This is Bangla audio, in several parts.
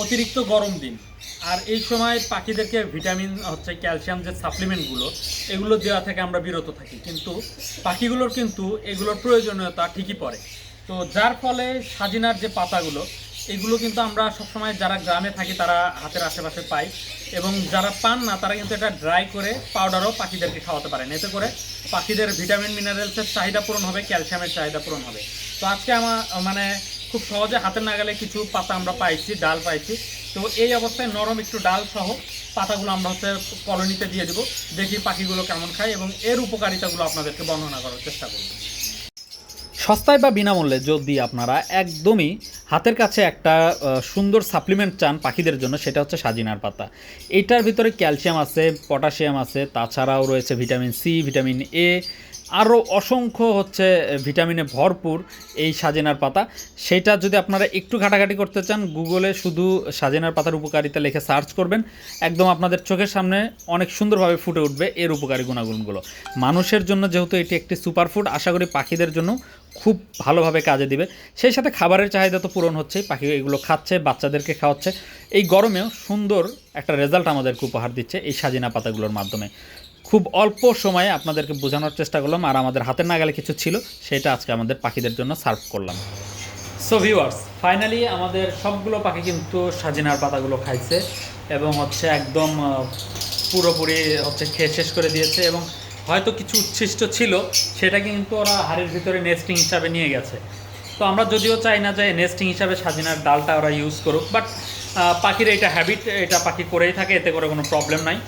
অতিরিক্ত গরম দিন। আর এই সময় পাখিদেরকে ভিটামিন, হচ্ছে ক্যালসিয়াম যে সাপ্লিমেন্টগুলো, এগুলো দেওয়া থেকে আমরা বিরত থাকি। কিন্তু পাখিগুলোর কিন্তু এগুলোর প্রয়োজনীয়তা ঠিকই পড়ে। তো যার ফলে সাজিনার যে পাতাগুলো, এগুলো কিন্তু আমরা সবসময় যারা গ্রামে থাকি, তারা হাতের আশেপাশে পাই। এবং যারা পান না, তারা কিন্তু এটা ড্রাই করে পাউডারও পাখিদেরকে খাওয়াতে পারেন। এতে করে পাখিদের ভিটামিন, মিনারেলসের চাহিদা পূরণ হবে, ক্যালসিয়ামের চাহিদা পূরণ হবে। তো আজকে আমার মানে খুব সহজে হাতের নাগালে কিছু পাতা আমরা পাইছি, ডাল পাইছি। তো এই অবস্থায় নরম একটু ডাল সহ পাতাগুলো আমরা হচ্ছে কলোনিতে দিয়ে দেবো। দেখি পাখিগুলো কেমন খায় এবং এর উপকারিতাগুলো আপনাদেরকে বর্ণনা করার চেষ্টা করব। সস্তায় বা বিনামূল্যে যদি আপনারা একদমই হাতের কাছে একটা সুন্দর সাপ্লিমেন্ট চান পাখিদের জন্য, সেটা হচ্ছে সাজিনার পাতা। এইটার ভিতরে ক্যালসিয়াম আছে, পটাশিয়াম আছে, তাছাড়াও রয়েছে ভিটামিন সি, ভিটামিন এ, আরও অসংখ্য হচ্ছে ভিটামিনে ভরপুর এই সাজেনার পাতা। সেটা যদি আপনারা একটু ঘাটাঘাটি করতে চান, গুগলে শুধু সাজেনার পাতার উপকারিতা লিখে সার্চ করবেন, একদম আপনাদের চোখের সামনে অনেক সুন্দরভাবে ফুটে উঠবে এর উপকারী গুণাগুণগুলো। মানুষের জন্য যেহেতু এটি একটি সুপারফুড, আশা করি পাখিদের জন্য খুব ভালোভাবে কাজে দিবে। সেই সাথে খাবারের চাহিদা তো পূরণ হচ্ছেই, পাখি এগুলো খাচ্ছে, বাচ্চাদেরকে খাওয়াচ্ছে। এই গরমেও সুন্দর একটা রেজাল্ট আমাদেরকে উপহার দিচ্ছে এই সাজিনা পাতাগুলোর মাধ্যমে। খুব অল্প সময়ে আপনাদেরকে বোঝানোর চেষ্টা করলাম, আর আমাদের হাতের নাগালে কিছু ছিল, সেটা আজকে আমাদের পাখিদের জন্য সার্ভ করলাম। সো ভিউয়ার্স ফাইনালি আমাদের সবগুলো পাখি কিন্তু সাজিনার পাতাগুলো খাইছে এবং হচ্ছে একদম পুরোপুরি হচ্ছে খেয়ে শেষ করে দিয়েছে এবং হয়তো কিছু উচ্ছিষ্ট ছিল, সেটা কিন্তু ওরা হাড়ের ভিতরে নেস্টিং হিসাবে নিয়ে গেছে। তো আমরা যদিও চাই না যে নেস্টিং হিসাবে সাজিনার ডালটা ওরা ইউজ করুক বাট পাখির এটা হ্যাবিট এটা পাখি করেই থাকে, এতে করে কোনো প্রবলেম নাই।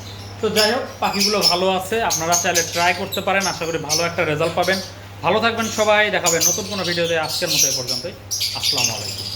তো যাই হোক, পাখিগুলো ভালো আছে, আপনারা চাইলে ট্রাই করতে পারেন, আশা করি ভালো একটা রেজাল্ট পাবেন। ভালো থাকবেন সবাই, দেখাবেন নতুন কোনো ভিডিওতে আজকের মতো এ পর্যন্তই। আসসালামু আলাইকুম।